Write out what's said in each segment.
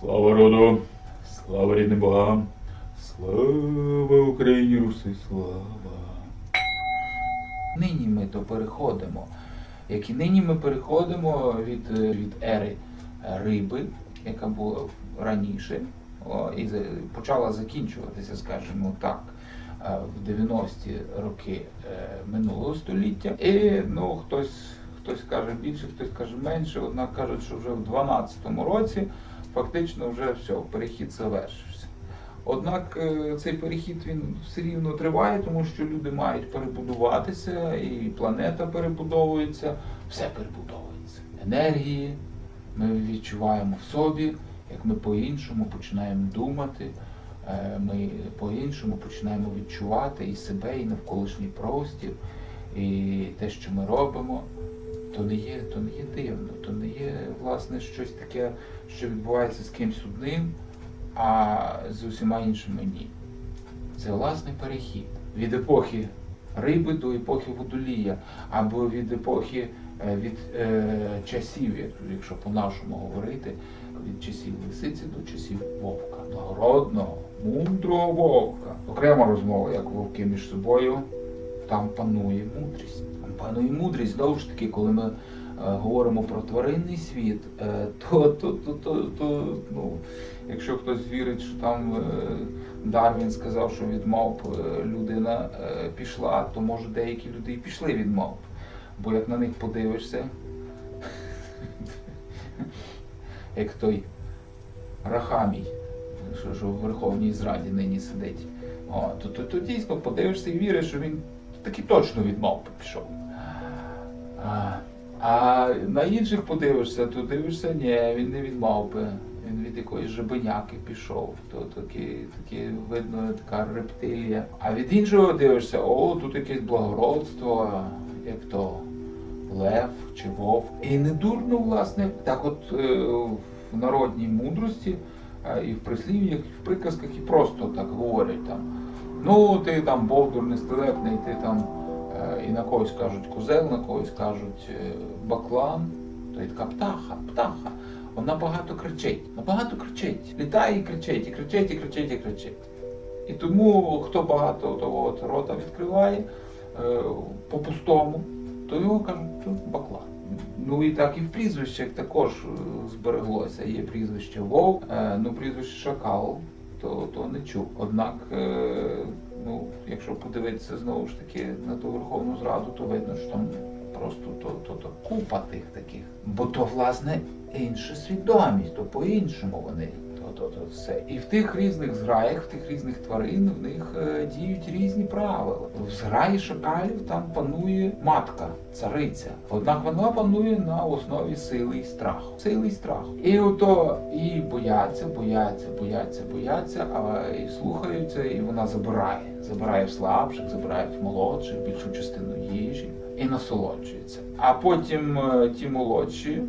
Слава роду, слава рідним богам, слава Україні, Руси, слава. Нині ми то переходимо. Як і нині ми переходимо від, від ери риби, яка була раніше, о, і почала закінчуватися, скажімо так, е, в 90-ті роки е, минулого століття. І ну, хтось, хтось каже більше, хтось каже менше, однак кажуть, що вже в 12-му році фактично вже все, перехід завершився. Однак е, цей перехід він все рівно триває, тому що люди мають перебудуватися, і планета перебудовується, все перебудовується. Енергії ми відчуваємо в собі, як ми по-іншому починаємо думати, е, ми по-іншому починаємо відчувати і себе, і навколишній простір, і те, що ми робимо. То не є, то не є дивно, то не є власне щось таке, що відбувається з кимсь одним, а з усіма іншими ні. Це власний перехід від епохи риби до епохи водолія, або від епохи е, від е, часів, якщо по-нашому говорити, від часів лисиці до часів вовка, благородного, мудрого вовка. Окрема розмова, як вовки між собою, там панує мудрість. Там панує мудрість. Знову ж таки, коли ми е, говоримо про тваринний світ, е, то, то, то, то, то ну, якщо хтось вірить, що там е, Дарвін сказав, що від мавп людина пішла, то може деякі люди і пішли від мавп. Бо як на них подивишся, як той Рахамій, що в Верховній Зраді нині сидить, О, то, то, то дійсно подивишся і віриш, що він таки точно від мавпи пішов. А, а на інших подивишся, то дивишся, ні, він не від мавпи, він від якоїсь жабеняки пішов. То такі, такі видно, така рептилія. А від іншого дивишся, о, тут якесь благородство, як то лев чи вовк. І не дурно, власне, так от е, в народній мудрості е, і в прислів'ях, і в приказках, і просто так говорять там. Ну, ти там бовдур нестелепний, ти там е, і на когось кажуть козел, на когось кажуть е, баклан, то є така птаха, птаха. Вона багато кричить, набагато кричить. Літає і кричить, і кричить, і кричить, і кричить. І тому хто багато того от рота відкриває е, по-пустому, то його кажуть баклан. Ну і так і в прізвищах також збереглося. Є прізвище Вовк, е, ну прізвище Шакал, то, то не чув. Однак, е, ну, якщо подивитися знову ж таки на ту Верховну Зраду, то видно, що там просто то, то, то купа тих таких. Бо то, власне, інша свідомість, то по-іншому вони. То, то, все. І в тих різних зграях, в тих різних тварин, в них е, діють різні правила. В зграї шакалів там панує матка, цариця. Однак вона панує на основі сили і страху. Сили і страху. І ото і бояться, бояться, бояться, бояться, а і слухаються, і вона забирає. Забирає в слабших, забирає в молодших більшу частину їжі і насолоджується. А потім е, ті молодші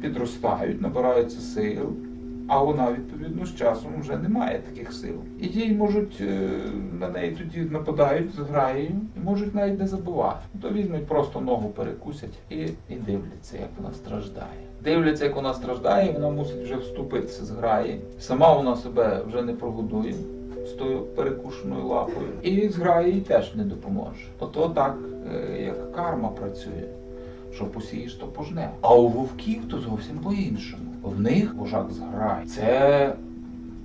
підростають, набираються сил, а вона відповідно з часом вже не має таких сил. І ті можуть е, на неї тоді нападають з граєю і можуть навіть не забувати. То візьмуть просто ногу перекусять і, і дивляться, як вона страждає. Дивляться, як вона страждає, вона мусить вже вступитися з граї. Сама вона себе вже не прогодує з тою перекушеною лапою. І з граї їй теж не допоможе. Ото так, е, як карма працює. Що посієш, то пожне. А у вовків то зовсім по-іншому. В них вожак зграє. Це,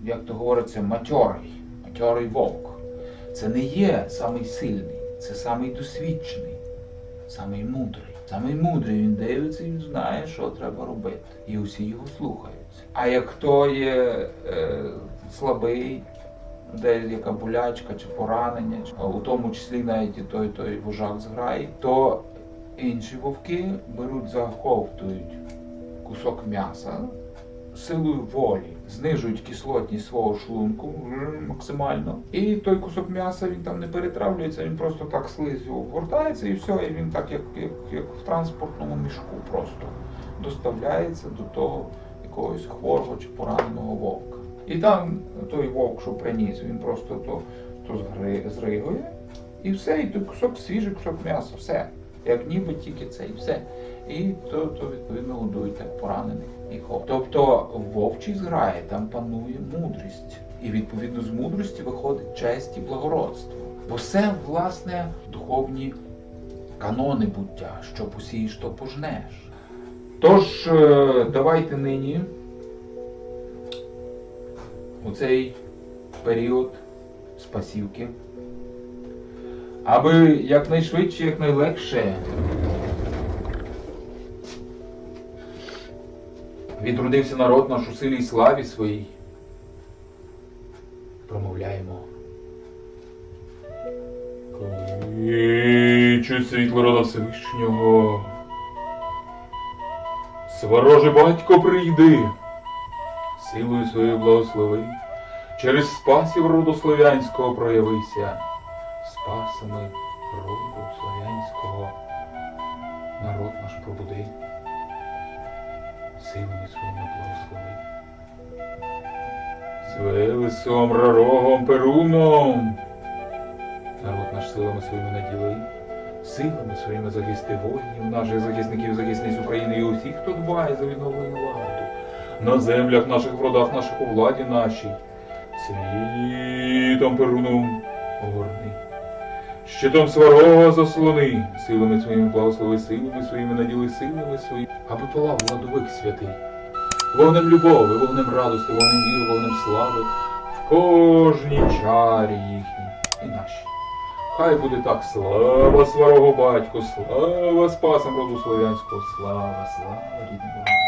як то говориться, матьорий, матьорий вовк. Це не є самий сильний, це самий досвідчений, самий мудрий. Самий мудрий він дивиться і знає, що треба робити. І усі його слухаються. А як хто є е, слабий, де яка болячка чи поранення, а у тому числі навіть і той, той вожак зграє, то інші вовки беруть, заговтують кусок м'яса силою волі, знижують кислотність свого шлунку максимально. І той кусок м'яса він там не перетравлюється, він просто так слизью обгортається і все, і він так, як, як, як в транспортному мішку, просто доставляється до того якогось хворого чи пораненого вовка. І там той вовк, що приніс, він просто то, то згри- зригує, і все, і той кусок свіжий кусок м'яса, все. Як ніби тільки це і все. І то, то відповідно годують так поранених. і хо. Тобто в вовчій зграї там панує мудрість. І відповідно з мудрості виходить честь і благородство. Бо все, власне, духовні канони буття, що посієш, то пожнеш. Тож, е, давайте нині у цей період спасівки, аби якнайшвидше, якнайлегше відродився народ наш у силі і славі своїй. Промовляємо. Кличуть світло рода Всевишнього. Свороже батько прийди, силою своєю благослови, через спасів роду слов'янського проявися, спасами роду слов'янського народ наш пробуди, силами своїми благослови. З Велесом, Рарогом, Перуном, народ наш силами своїми наділи, силами своїми захисти воїнів, наших захисників, захисниць України і усіх, хто дбає за відновлення ладу. На землях наших, в родах наших, у владі нашій, світом Перуном горний. Щитом сварога заслони, силами своїми благослови, силами своїми наділи, силами своїми, аби палав владовик святий. Вогнем любові, вогнем радості, вогнем віри, вогнем слави, в кожній чарі їхній і нашій. Хай буде так, слава сварого батьку, слава спасам роду слов'янського, слава, слава рідним Богам.